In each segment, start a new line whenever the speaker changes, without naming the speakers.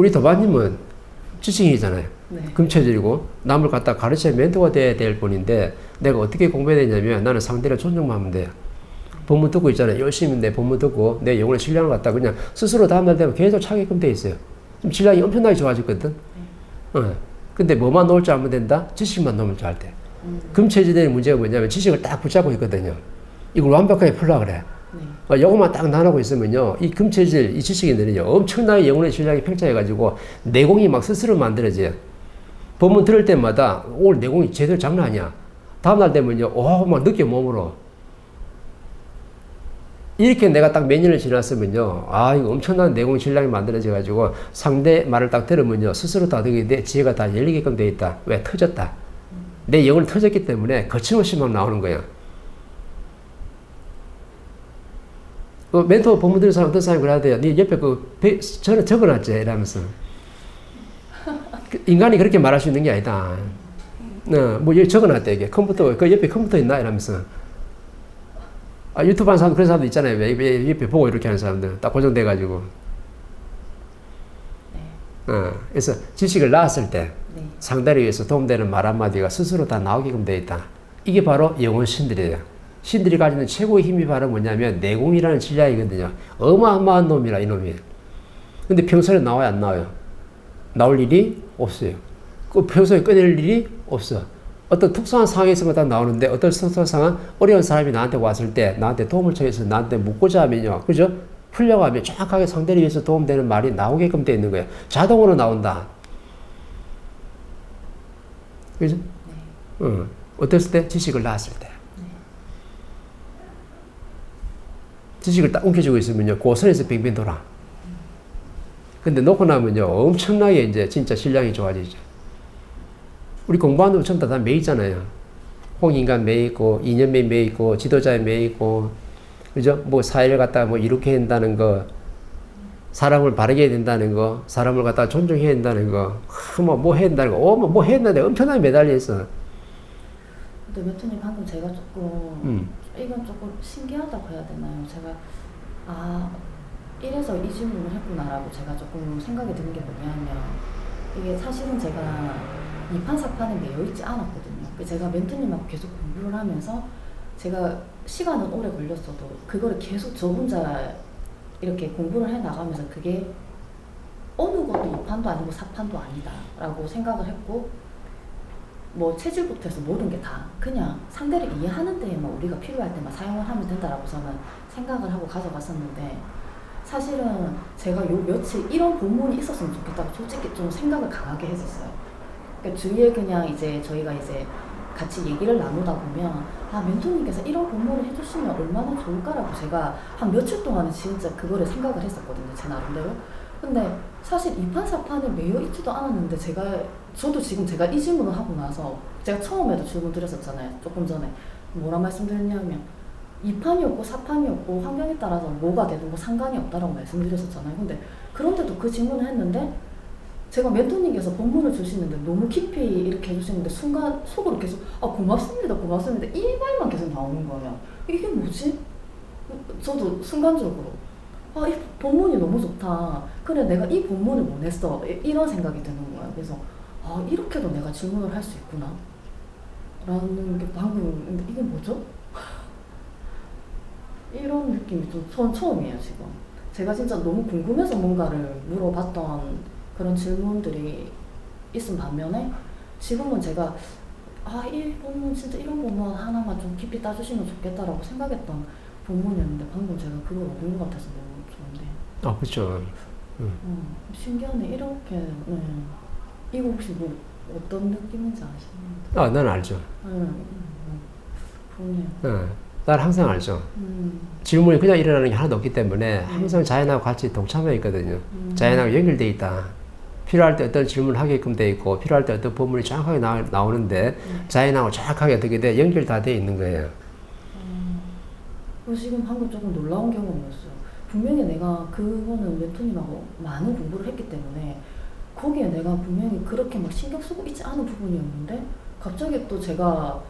우리 도반님은 지식인이잖아요.
네.
금체질이고 남을 갖다 가르쳐 멘토가 돼야 될 뿐인데 내가 어떻게 공부해야 되냐면 나는 상대를 존중만 하면 돼요. 본문 듣고 있잖아요. 열심히 내 본문 듣고 내 영혼의 신량을 갖다 그냥 스스로 다음날 되면 계속 차게끔 돼 있어요. 지금 신량이 엄청나게 좋아졌거든. 어. 근데 뭐만 놓을 줄 알면 된다? 지식만 놓으면 잘 돼. 금체질의 문제가 뭐냐면 지식을 딱 붙잡고 있거든요. 이걸 완벽하게 풀라 그래.
네.
어, 요것만 딱 나누고 있으면요, 이 금체질, 이 지식인들은요, 엄청나게 영혼의 실력이 팽창해가지고, 내공이 막 스스로 만들어져요. 본문 들을 때마다, 오늘 내공이 제대로 장난 아니야. 다음날 되면요, 오, 막 느껴 몸으로. 이렇게 내가 딱 몇 년을 지났으면요, 아, 이거 엄청난 내공 실력이 만들어져가지고, 상대 말을 딱 들으면요, 스스로 다득이 내 지혜가 다 열리게끔 돼 있다. 왜? 터졌다. 내 영혼이 터졌기 때문에 거침없이 막 나오는 거야. 그 멘토 본문 들은 사람 어떤 사람이 그래야 돼요. 네 옆에 그 배, 저는 적어놨지 이러면서 그 인간이 그렇게 말할 수 있는 게 아니다. 어, 뭐 여기 적어놨대 이게 컴퓨터 그 옆에 컴퓨터 있나 이러면서 아 유튜브 하는 사람 그런 사람도 있잖아요. 왜, 왜 옆에 보고 이렇게 하는 사람들 딱 고정돼 가지고. 어, 그래서 지식을 낳았을 때
네.
상대를 위해서 도움되는 말 한마디가 스스로 다 나오게끔 돼 있다. 이게 바로 영혼 신들이에요. 신들이 가지는 최고의 힘이 바로 뭐냐면 내공이라는 진리이거든요. 어마어마한 놈이라 이놈이. 근데 평소에 나와요 안 나와요? 나올 일이 없어요. 그 평소에 꺼낼 일이 없어. 어떤 특수한 상황에서만 딱 나오는데 어떤 특수한 상황 어려운 사람이 나한테 왔을 때 나한테 도움을 청해서 나한테 묻고자 하면요. 그죠? 풀려고 하면 정확하게 상대를 위해서 도움되는 말이 나오게끔 돼 있는 거예요. 자동으로 나온다. 그죠? 어. 어땠을 때? 지식을 낳았을 때. 지식을 딱 움켜쥐고 있으면요. 고선에서 빙빙 돌아. 근데 놓고 나면요. 엄청나게 이제 진짜 신량이 좋아지죠. 우리 공부하는 거 전부 다매 있잖아요. 홍인간 매 있고, 이념매 매 있고, 지도자에 매 있고, 그죠? 뭐 사회를 갖다가 뭐 이렇게 한다는 거, 사람을 바르게 해야 된다는 거, 사람을 갖다가 존중해야 된다는 거, 뭐, 뭐 해야 된다는 거, 어, 뭐, 뭐 해야 된다는 거 엄청나게 매달려 있어.
근데 메토님 방금 제가 조금
음.
이건 조금 신기하다고 해야 되나요? 제가 아 이래서 이 질문을 했구나라고 제가 조금 생각이 드는 게 뭐냐면 이게 사실은 제가 이판사판에 매여 있지 않았거든요. 그 제가 멘토님하고 계속 공부를 하면서 제가 시간은 오래 걸렸어도 그거를 계속 저 혼자 이렇게 공부를 해 나가면서 그게 어느 것도 이판도 아니고 사판도 아니다라고 생각을 했고 뭐 체질부터 해서 모든 게 다 그냥 상대를 이해하는 데에만 우리가 필요할 때만 사용을 하면 된다라고 저는 생각을 하고 가져갔었는데 사실은 제가 요 며칠 이런 본문이 있었으면 좋겠다고 솔직히 좀 생각을 강하게 했었어요. 그러니까 주위에 그냥 이제 저희가 이제 같이 얘기를 나누다 보면 아 멘토님께서 이런 본문을 해주시면 얼마나 좋을까라고 제가 한 며칠 동안은 진짜 그거를 생각을 했었거든요 제 나름대로 근데 사실 이판사판에 매여 있지도 않았는데 제가 저도 지금 제가 이 질문을 하고 나서 제가 처음에도 질문 드렸었잖아요. 조금 전에 뭐라 말씀드렸냐면 이판이었고 사판이었고 환경에 따라서 뭐가 되든 뭐 상관이 없다라고 말씀드렸었잖아요. 근데 그런데도 그 질문을 했는데 제가 멘토님께서 본문을 주시는데 너무 깊이 이렇게 해주시는데 순간 속으로 계속 아 고맙습니다 고맙습니다. 이 말만 계속 나오는 거예요. 이게 뭐지? 저도 순간적으로 아 이 본문이 너무 좋다. 그래 내가 이 본문을 원했어. 이- 이런 생각이 드는 거예요. 그래서 아 이렇게도 내가 질문을 할 수 있구나 라는 게 방금 이게 뭐죠? 이런 느낌이 좀 전 처음이에요 지금 제가 진짜 너무 궁금해서 뭔가를 물어봤던 그런 질문들이 있은 반면에 지금은 제가 아, 이 본문 진짜 이런 본문 하나만 좀 깊이 따주시면 좋겠다라고 생각했던 본문이었는데 방금 제가 그걸 얻은 것 같아서 너무 좋은데
아, 그렇죠.
음, 신기하네 이렇게 네. 이거 혹시 뭐 어떤 느낌인지 아시나요?
아, 난 알죠.
네, 음, 음, 좋네요
어, 난 항상 알죠.
음,
질문이 그냥 일어나는 게 하나도 없기 때문에 항상 자연하고 같이 동참해 있거든요.
음.
자연하고 연결돼 있다. 필요할 때 어떤 질문을 하게끔 돼 있고 필요할 때 어떤 본문이 정확하게 나, 나오는데
음.
자연하고 정확하게 어떻게 돼 연결 다 돼 있는 거예요.
그 지금 방금 조금 놀라운 경험이었어요. 분명히 내가 그거는 멘토님하고 많은 공부를 했기 때문에 거기에 내가 분명히 그렇게 막 신경 쓰고 있지 않은 부분이었는데 갑자기 또 제가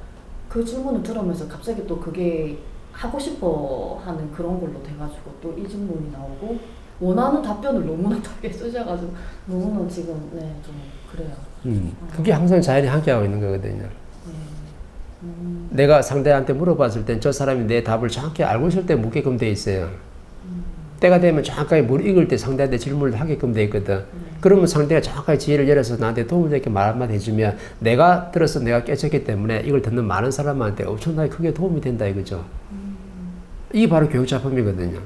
그 질문을 들으면서 갑자기 또 그게 하고 싶어 하는 그런 걸로 돼가지고 또 이 질문이 나오고 원하는 답변을 너무나 답게 쓰셔가지고 너무나 지금 네 좀 그래요.
음, 그게 항상 자연이 함께하고 있는 거거든요.
네. 음,
내가 상대한테 물어봤을 땐 저 사람이 내 답을 정확히 알고 있을 때 묻게끔 돼 있어요. 때가 되면 정확하게 물 익을 때 상대한테 질문을 하게끔 돼 있거든. 그러면 상대가 정확하게 지혜를 열어서 나한테 도움을 되게 말 한마디 해주면 내가 들어서 내가 깨쳤기 때문에 이걸 듣는 많은 사람한테 엄청나게 크게 도움이 된다 이거죠. 이게 바로 교육 작품이거든요.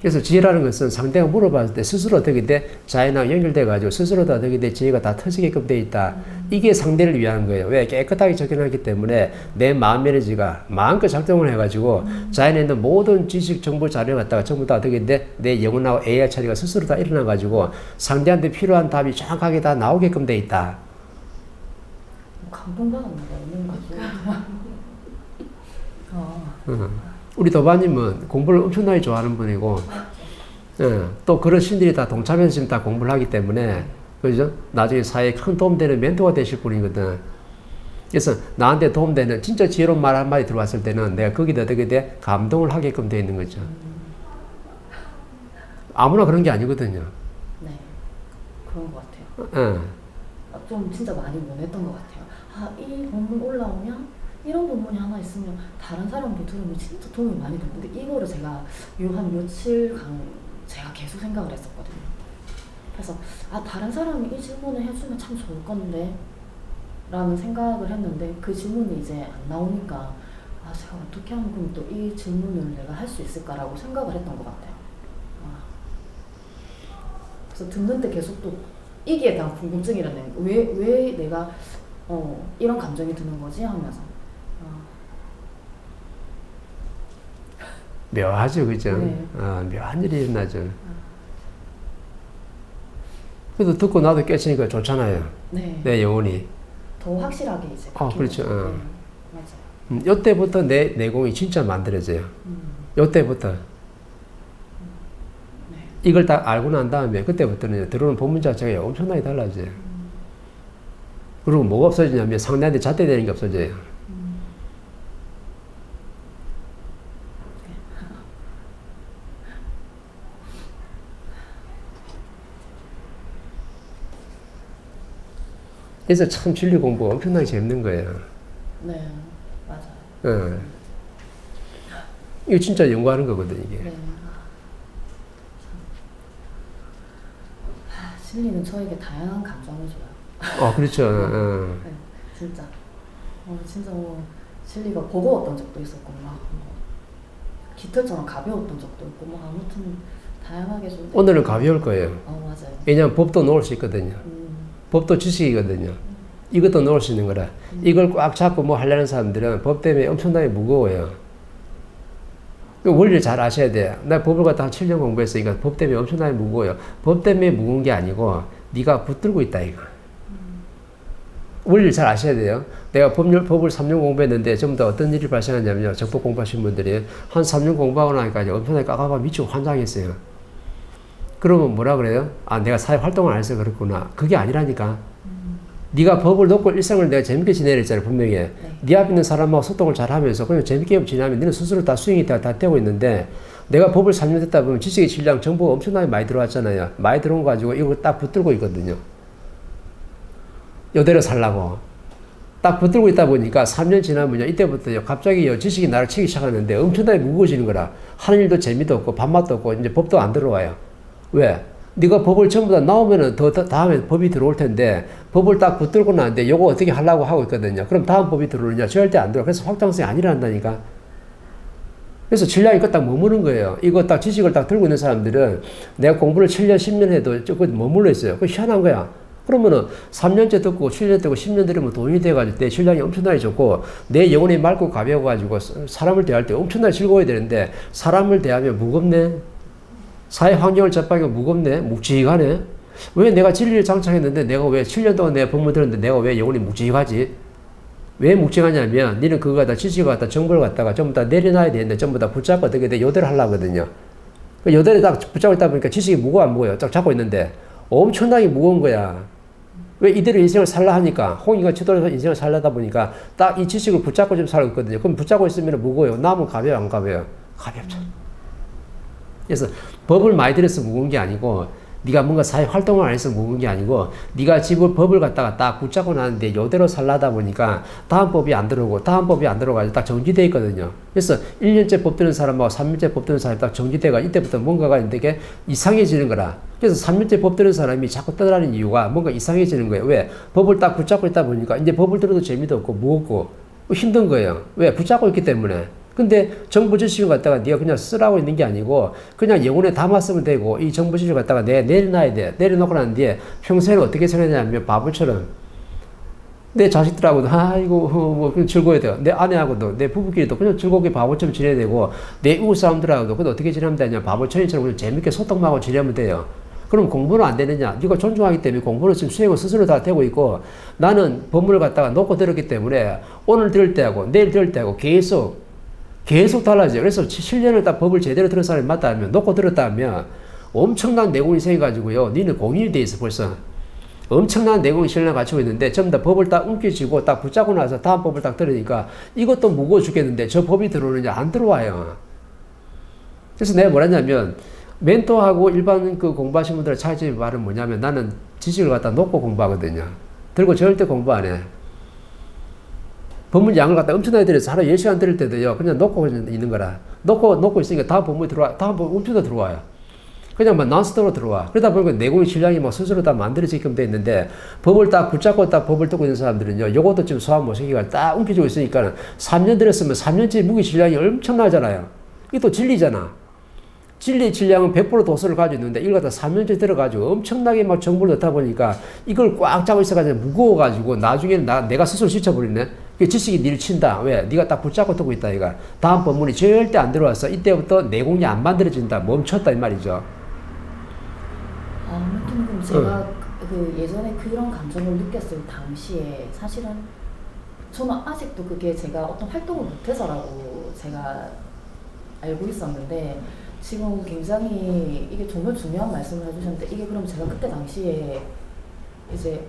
그래서 지혜라는 것은 상대가 물어봤을 때 스스로 어떻게 돼? 자연하고 연결돼 가지고 스스로 다 어떻게 돼? 지혜가 다 터지게끔 돼 있다. 이게 상대를 위한 거예요. 왜? 깨끗하게 적용하기 때문에 내 마음 에너지가 마음껏 작동을 해가지고 자연에 있는 모든 지식, 정보, 자료 갖다가 전부 다 어떻게 돼? 내 영혼하고 AI 처리가 스스로 다 일어나 가지고 상대한테 필요한 답이 정확하게 다 나오게끔 돼 있다.
뭐 감동받았는데 없는 거죠. 어,
어. 우리 도바님은 공부를 엄청나게 좋아하는 분이고, 예, 또 그런 신들이 다 동참해서 지금 다 공부를 하기 때문에, 그죠? 나중에 사회에 큰 도움되는 멘토가 되실 분이거든. 그래서 나한테 도움되는 진짜 지혜로운 말 한마디 들어왔을 때는 내가 거기다 어떻게 돼? 감동을 하게끔 돼 있는 거죠. 아무나 그런 게 아니거든요.
네 그런 것 같아요.
예.
아, 좀 진짜 많이 원했던 것 같아요. 아, 이 본문 올라오면 이런 본문이 하나 있으면 다른 사람도 들으면 진짜 도움이 많이 되는데 이거를 제가 요 한 며칠간 제가 계속 생각을 했었거든요. 그래서 아 다른 사람이 이 질문을 해주면 참 좋을 건데 라는 생각을 했는데 그 질문이 이제 안 나오니까 아 제가 어떻게 하면 그럼 또 이 질문을 내가 할 수 있을까라고 생각을 했던 것 같아요. 아. 그래서 듣는데 계속 또 이기에 궁금증이라는 왜, 왜 내가 어, 이런 감정이 드는 거지 하면서 어,
묘하죠, 그죠?
네.
어, 묘한 일이 일어나죠. 그래도 듣고 나도 깨치니까 좋잖아요.
네.
내 영혼이.
더 확실하게 이제
아, 그렇죠. 어.
네. 맞아요.
음, 요때부터 내 내공이 진짜 만들어져요.
음,
요때부터.
네.
이걸 딱 알고 난 다음에 그때부터는 들어오는 본문 자체가 엄청나게 달라져요. 그리고 뭐가 없어지냐면 상대한테 잣대되는 게 없어져요. 그래서 참 진리 공부가 엄청나게 재밌는 거예요.
네. 맞아요.
어. 이거 진짜 연구하는 거거든, 이게.
네. 아, 진리는 저에게 다양한 감정을 줘요.
어, 그렇죠. 어.
네, 진짜. 어, 진짜 뭐 진리가 버거웠던 적도 있었고 막 뭐, 깃털처럼 가벼웠던 적도 있고 뭐 아무튼 다양하게 좀.
오늘은 가벼울 거예요.
어 맞아요.
왜냐하면 법도 놓을 수 있거든요.
음,
법도 지식이거든요. 이것도 놓을 수 있는 거라. 이걸 꽉 잡고 뭐 하려는 사람들은 법 때문에 엄청나게 무거워요. 그 원리를 잘 아셔야 돼요. 나 법을 갖다 한 7년 공부했으니까 법 때문에 엄청나게 무거워요. 법 때문에 무거운 게 아니고 네가 붙들고 있다 이거. 원리를 잘 아셔야 돼요. 내가 법률, 법을 3년 공부했는데 전부 다 어떤 일이 발생하냐면요. 정법 공부하신 분들이 한 3년 공부하고 나니까 엄청나게 까까가 미치고 환장했어요. 그러면 뭐라 그래요? 아, 내가 사회 활동을 안 해서 그렇구나. 그게 아니라니까. 네가 법을 놓고 일상을 내가 재밌게 지내야 했잖아 분명히. 네. 앞에 있는 사람하고 소통을 잘 하면서 그냥 재밌게 지내면 너는 스스로 다 스윙이 다, 다 되고 있는데 내가 법을 3년 됐다 보면 지식의 질량 정보가 엄청나게 많이 들어왔잖아요. 많이 들어온 거 가지고 이걸 딱 붙들고 있거든요. 요대로 살라고. 딱 붙들고 있다 보니까 3년 지나면요. 이때부터 갑자기 요 지식이 나를 치기 시작하는데 엄청나게 무거워지는 거라. 하는 일도 재미도 없고 밥맛도 없고 이제 법도 안 들어와요. 왜? 네가 법을 전부 다 나오면은 더, 더 다음에 법이 들어올 텐데 법을 딱 붙들고 나는데 요거 어떻게 하려고 하고 있거든요. 그럼 다음 법이 들어오느냐? 절대 안 들어. 그래서 확장성이 안 일어난다니까. 그래서 질량이 딱 머무는 거예요. 이거 딱 지식을 딱 들고 있는 사람들은 내가 공부를 7년, 10년 해도 조금 머물러 있어요. 그 희한한 거야. 그러면은 3년째 듣고 7년 듣고 10년 들으면 돈이 돼가지고 내 질량이 엄청나게 좋고 내 영혼이 맑고 가벼워가지고 사람을 대할 때 엄청나게 즐거워야 되는데 사람을 대하면 무겁네. 사회 환경을 접하기가 무겁네. 묵직하네. 왜 내가 진리를 장착했는데 내가 왜 7년 동안 내가 법문 들었는데 내가 왜 영혼이 묵직하지? 왜 묵직하냐면 니는 그거 갖다 지식을 갖다 정보를 갖다가 전부 다 내려놔야 되는데 전부 다 붙잡고 어떻게 돼? 요대로 하려거든요. 그 요대로 딱 붙잡고 있다 보니까 지식이 무거워 안 무거워요? 딱 잡고 있는데 엄청나게 무거운 거야. 왜 이대로 인생을 살라 하니까 홍이가 치도해서 인생을 살려다 보니까 딱 이 지식을 붙잡고 좀 살고 있거든요. 그럼 붙잡고 있으면 무거워요. 남은 가벼워 안 가벼워요? 가볍죠. 그래서 법을 많이 들여서 무거운 게 아니고 네가 뭔가 사회 활동을 안 해서 무거운 게 아니고 네가 집을 법을 갖다가 딱 붙잡고 나는데 요대로 살라다 보니까 다음 법이 안 들어오고 다음 법이 안 들어가지고 딱 정지돼 있거든요. 그래서 1년째 법 드는 사람하고 3년째 법 드는 사람이 딱 정지돼가 이때부터 뭔가가 되게 이상해지는 거라. 그래서 3년째 법 드는 사람이 자꾸 떠나는 이유가 뭔가 이상해지는 거예요. 왜? 법을 딱 붙잡고 있다 보니까 이제 법을 들어도 재미도 없고 무겁고 힘든 거예요. 왜? 붙잡고 있기 때문에. 근데 정부 지식을 갖다가 네가 그냥 쓰라고 있는 게 아니고 그냥 영혼에 담았으면 되고 이 정부 지식을 갖다가 내 내려놔야 돼. 내려놓고 난 뒤에 평생을 어떻게 살아냐면 바보처럼 내 자식들하고도 아이고 뭐 즐거워야 돼요. 내 아내하고도 내 부부끼리도 그냥 즐겁게 바보처럼 지내야 되고 내 이웃 사람들하고도 그냥 어떻게 지내면 되냐 바보처럼처럼 그냥 재밌게 소통하고 지내면 돼요. 그럼 공부는 안 되느냐? 네가 존중하기 때문에 공부는 지금 수행을 스스로 다 되고 있고 나는 법문을 갖다가 놓고 들었기 때문에 오늘 들을 때하고 내일 들을 때하고 계속 계속 달라져요. 그래서 7년을 딱 법을 제대로 들은 사람이 맞다 하면 놓고 들었다 하면 엄청난 내공이 생겨가지고요. 니는 공인이 돼 있어 벌써. 엄청난 내공이 신뢰 갖추고 있는데 전부 다 법을 딱 움켜쥐고 딱 붙잡고 나서 다음 법을 딱 들으니까 이것도 무거워 죽겠는데 저 법이 들어오느냐 안 들어와요. 그래서 내가 뭐랬냐면 멘토하고 일반 그 공부하신 분들의 차이점이 말은 뭐냐면 나는 지식을 갖다 놓고 공부하거든요. 들고 절대 공부 안 해. 법문 양을 갖다 엄청나게 들여서 하루 10시간 들을 때도요, 그냥 놓고 있는 거라. 놓고, 놓고 있으니까 다음 법문이 들어와, 다음 법문 엄청 들어와요. 그냥 막 난스톱으로 들어와. 그러다 보니까 내공의 질량이 막 스스로 다 만들어지게끔 돼 있는데, 법을 딱 붙잡고 딱 법을 듣고 있는 사람들은요, 요것도 지금 소화 모시기가 딱 움켜쥐고 있으니까, 3년 들었으면 3년째 무기 질량이 엄청나잖아요. 이게 또 진리잖아. 진리 질량은 100% 도서를 가지고 있는데 이걸 갖다 3년째 들어가지고 엄청나게 막 정보를 넣다 보니까 이걸 꽉 잡고 있어가지고 무거워가지고 나중에는 나, 내가 스스로 지쳐버리네. 그 지식이 니를 친다. 왜? 네가 딱 붙잡고 듣고 있다 이가. 다음 법문이 절대 안 들어왔어. 이때부터 내공이 안 만들어진다. 멈췄다 이 말이죠.
아, 그럼 제가 그- 그 예전에 그런 감정을 느꼈을 당시에 사실은 저는 아직도 그게 제가 어떤 활동을 못해서라고 제가 알고 있었는데 지금 굉장히 이게 정말 중요한 말씀을 해주셨는데 이게 그럼 제가 그때 당시에 이제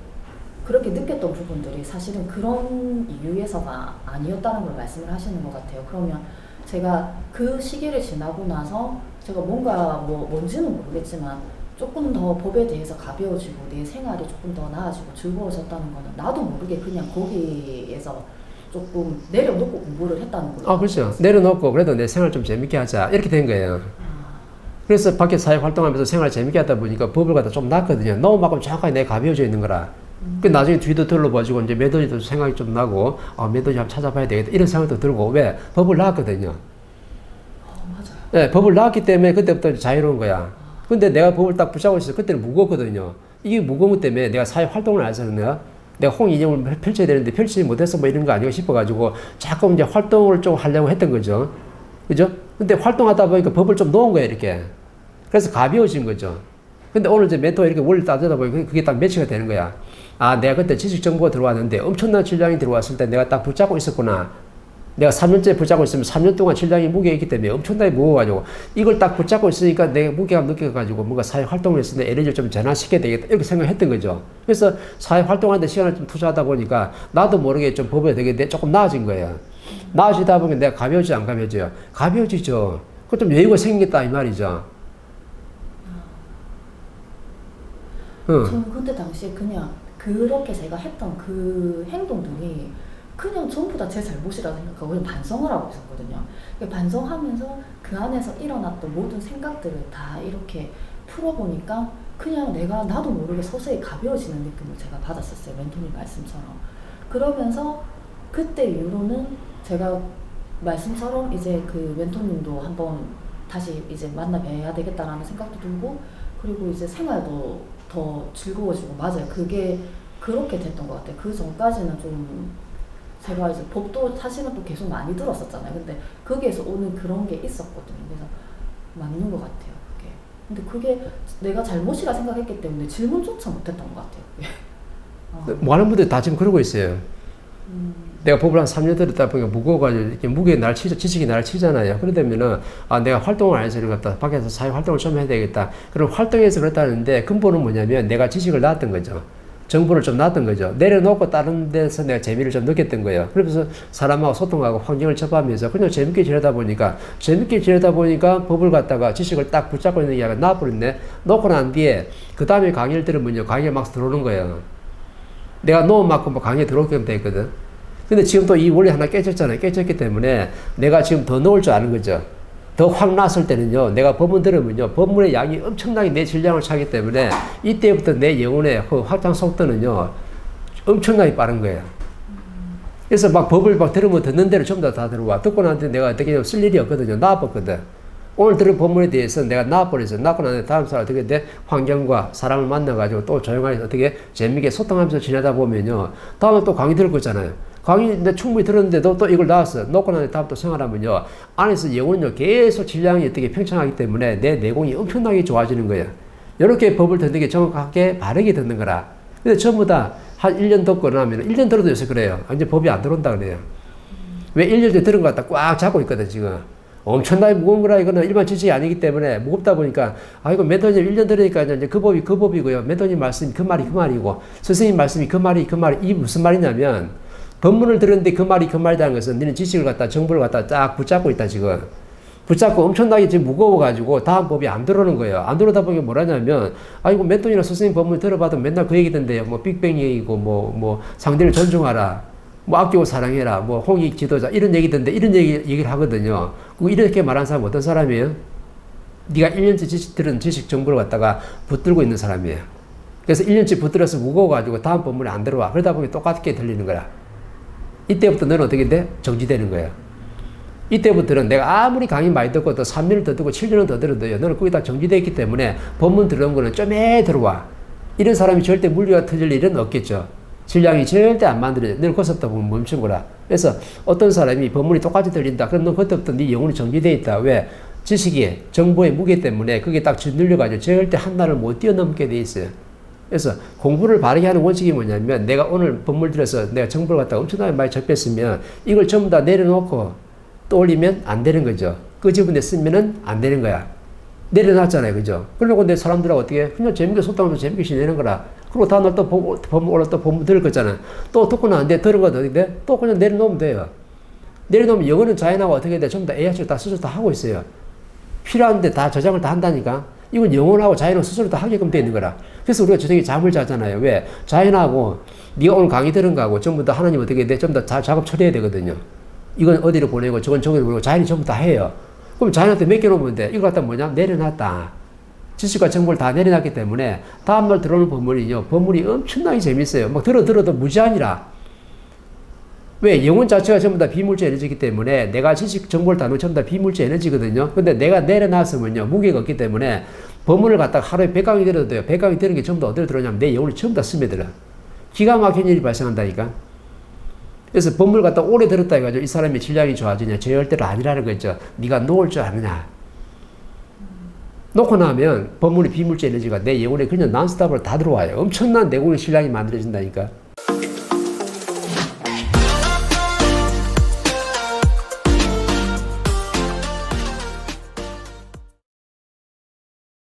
그렇게 느꼈던 부분들이 사실은 그런 이유에서가 아니었다는 걸 말씀을 하시는 것 같아요. 그러면 제가 그 시기를 지나고 나서 제가 뭔가 뭐 뭔지는 모르겠지만 조금 더 법에 대해서 가벼워지고 내 생활이 조금 더 나아지고 즐거워졌다는 거는 나도 모르게 그냥 거기에서 조금 내려놓고 공부를 했다는 거예요.
아, 그렇죠. 내려놓고 그래도 내 생활 좀 재밌게 하자. 이렇게 된 거예요.
아,
그래서 밖에 사회 활동하면서 생활 재밌게 하다 보니까 법을 갖다 좀 놨거든요. 너무 막 정확하게 내 가벼워져 있는 거라. 그 나중에 뒤도 둘러봐지고 이제 메더니도 생각이 좀 나고 아 메더니 한번 찾아봐야 되겠다 이런 생각도 들고 왜 법을 나왔거든요.
어, 맞아요.
네, 법을 나왔기 때문에 그때부터 자유로운 거야. 근데 내가 법을 딱 붙잡고 있어 그때는 무겁거든요. 이게 무거운 것 때문에 내가 사회 활동을 안 해서 내가 내가 홍인형을 펼쳐야 되는데 펼치지 못해서 뭐 이런 거 아니고 싶어가지고 자꾸 이제 활동을 좀 하려고 했던 거죠. 그죠? 근데 활동하다 보니까 법을 좀 놓은 거야 이렇게. 그래서 가벼워진 거죠. 근데 오늘 이제 멘토가 이렇게 원리 따지다 보니까 그게 딱 매치가 되는 거야. 아, 내가 그때 지식 정보가 들어왔는데 엄청난 질량이 들어왔을 때 내가 딱 붙잡고 있었구나. 내가 3년째 붙잡고 있으면 3년 동안 질량이 무게가 있기 때문에 엄청나게 무거워가지고 이걸 딱 붙잡고 있으니까 내가 무게감 느껴가지고 뭔가 사회 활동을 했을 때 에너지를 좀 전환시켜야 되겠다 이렇게 생각했던 거죠. 그래서 사회 활동하는데 시간을 좀 투자하다 보니까 나도 모르게 좀 법에 되게 내- 조금 나아진 거예요. 나아지다 보면 내가 가벼워지 안 가벼워져요? 가벼워지죠. 그좀 여유가 생겼다 이 말이죠. 응.
저는 그때 당시에 그냥 그렇게 제가 했던 그 행동들이 그냥 전부 다 제 잘못이라고 생각하고 그냥 반성을 하고 있었거든요. 그러니까 반성하면서 그 안에서 일어났던 모든 생각들을 다 이렇게 풀어보니까 그냥 내가 나도 모르게 서서히 가벼워지는 느낌을 제가 받았었어요. 멘토님 말씀처럼. 그러면서 그때 이후로는 제가 말씀처럼 이제 그 멘토님도 한번 다시 이제 만나 뵈야 되겠다라는 생각도 들고 그리고 이제 생활도 더 즐거워지고 맞아요. 그게 그렇게 됐던 것 같아요. 그 전까지는 좀 제가 이제 법도 사실은 또 계속 많이 들었었잖아요. 근데 거기에서 오는 그런 게 있었거든요. 그래서 맞는 것 같아요. 그게. 근데 그게 내가 잘못이라 생각했기 때문에 질문조차 못했던 것 같아요. 어.
많은 분들이 다 지금 그러고 있어요.
음,
내가 법을 한 3년 들었다 보니까 무거워가지고 이렇게 무게 날 치자, 지식이 날 치잖아요. 그러다면은, 아, 내가 활동을 안 해서 같다. 밖에서 사회 활동을 좀 해야 되겠다. 그럼 활동해서 그렇다는데 근본은 뭐냐면 내가 지식을 낳았던 거죠. 정보를 좀 놨던 거죠. 내려놓고 다른 데서 내가 재미를 좀 느꼈던 거예요. 그러면서 사람하고 소통하고 환경을 접하면서 그냥 재밌게 지내다 보니까 재밌게 지내다 보니까 법을 갖다가 지식을 딱 붙잡고 있는 게 아니라 놔버렸네. 놓고 난 뒤에 그 다음에 강의를 들으면요. 강의가 막 들어오는 거예요. 내가 놓은 만큼 뭐 강의에 들어오게 돼 있거든. 근데 지금 또 이 원리 하나 깨졌잖아요. 깨졌기 때문에 내가 지금 더 넣을 줄 아는 거죠. 더 확 났을 때는요, 내가 법문 들으면요, 법문의 양이 엄청나게 내 질량을 차기 때문에 이때부터 내 영혼의 그 확장 속도는요, 엄청나게 빠른 거예요. 그래서 막 법을 막 들으면 듣는 대로 전부 다, 다 들어와. 듣고 난 뒤에 내가 어떻게 쓸 일이 없거든요. 나와봤거든. 오늘 들은 법문에 대해서 내가 나와버렸어. 나고 나서 다음 사람 어떻게 돼? 환경과 사람을 만나가지고 또 조용하게 어떻게 재밌게 소통하면서 지내다 보면요. 다음에 또 강의 들을 거잖아요. 강의 내 충분히 들었는데도 또 이걸 나왔어. 놓고 나서 다음 또 생활하면요. 안에서 영혼은요. 계속 질량이 어떻게 팽창하기 때문에 내 내공이 엄청나게 좋아지는 거예요. 이렇게 법을 듣는 게 정확하게 바르게 듣는 거라. 근데 전부 다 한 1년 듣고 나면 1년 들어도 요새 그래요. 이제 법이 안 들어온다 그래요. 왜 1년 전에 들은 것 갖다 꽉 잡고 있거든, 지금. 엄청나게 무거운 거라 이거는 일반 지식이 아니기 때문에 무겁다 보니까 아 이거 멘토님 1년 들으니까 이제 그 법이 그 법이고요. 멘토님 말씀이 그 말이 그 말이고 선생님 말씀이 그 말이 그 말이 이 무슨 말이냐면 법문을 들었는데 그 말이 그 말이라는 것은 너는 지식을 갖다 정보를 갖다 딱 붙잡고 있다 지금. 붙잡고 엄청나게 지금 무거워가지고 다음 법이 안 들어오는 거예요. 안 들어오다 보니까 뭐라냐면, 아이고, 멘토니나 선생님 법문 들어봐도 맨날 그 얘기던데요. 뭐, 빅뱅 얘기고, 뭐, 뭐, 상대를 존중하라. 뭐, 아끼고 사랑해라. 뭐, 홍익 지도자. 이런 얘기던데, 이런 얘기, 얘기를 하거든요. 그 이렇게 말하는 사람은 어떤 사람이에요? 네가 1년째 지식 들은 지식 정보를 갖다가 붙들고 있는 사람이에요. 그래서 1년째 붙들어서 무거워가지고 다음 법문에 안 들어와. 그러다 보니 똑같게 들리는 거야. 이때부터 너는 어떻게 돼? 정지되는 거야. 이때부터는 내가 아무리 강의 많이 듣고 또 3년을 더 듣고 7년을 더 들어도요. 너는 거기 다 정지되어 있기 때문에 법문 들어온 거는 좀에 들어와. 이런 사람이 절대 물리가 터질 일은 없겠죠. 질량이 절대 안 만들어져. 너는 거기서부터 보면 멈춘 거라. 그래서 어떤 사람이 법문이 똑같이 들린다. 그럼 너 그때부터 네 영혼이 정지되어 있다. 왜? 지식이 정보의 무게 때문에 그게 딱 짓눌려가지고 절대 한 날을 못 뛰어넘게 돼 있어요. 그래서 공부를 바르게 하는 원칙이 뭐냐면 내가 오늘 법문 들어서 내가 정보를 갖다가 엄청나게 많이 접했으면 이걸 전부 다 내려놓고 또 올리면 안 되는 거죠. 끄집어내 쓰면은 안 되는 거야. 내려놨잖아요. 그죠? 그러고 내 사람들하고 어떻게 그냥 재밌게 소통하면서 재밌게 지내는 거라. 그리고 다음날 또 법- 법문 올라 또 법문 들을 거잖아. 또 듣고 나는데 들은 거 돼? 또 그냥 내려놓으면 돼요. 내려놓으면 영어는 자연하고 어떻게 돼? 전부 다 AI로 다 스스로 다 하고 있어요. 필요한데 다 저장을 다 한다니까. 이건 영혼하고 자연은 스스로 다 하게끔 돼 있는 거라. 그래서 우리가 저녁에 잠을 자잖아요. 왜? 자연하고 네가 오늘 강의 들은 거하고 전부 다 하나님 어떻게 돼? 전부 다 작업 처리해야 되거든요. 이건 어디로 보내고 저건 저기로 보내고 자연이 전부 다 해요. 그럼 자연한테 맡겨놓으면 돼. 이거 갖다 뭐냐? 내려놨다. 지식과 정보를 다 내려놨기 때문에 다음날 들어오는 법문이요. 법문이 엄청나게 재밌어요. 막 들어 들어도 무제한이라. 왜? 영혼 자체가 전부 다 비물질 에너지이기 때문에 내가 지식 정보를 다 넣으면 전부 다 비물질 에너지거든요. 근데 내가 내려놨으면요. 무게가 없기 때문에 법문을 갖다가 하루에 100강이 들어도 돼요. 100강이 들은 게 전부 다 어디로 들어오냐면 내 영혼이 전부 다 스며들어. 기가 막힌 일이 발생한다니까. 그래서 법문을 갖다 오래 들었다 해가지고 이 사람의 질량이 좋아지냐 절대로 아니라는 거죠. 네가 놓을 줄 아느냐. 놓고 나면 법문의 비물질 에너지가 내 영혼에 그냥 난스탑으로 다 들어와요. 엄청난 내공의 질량이 만들어진다니까.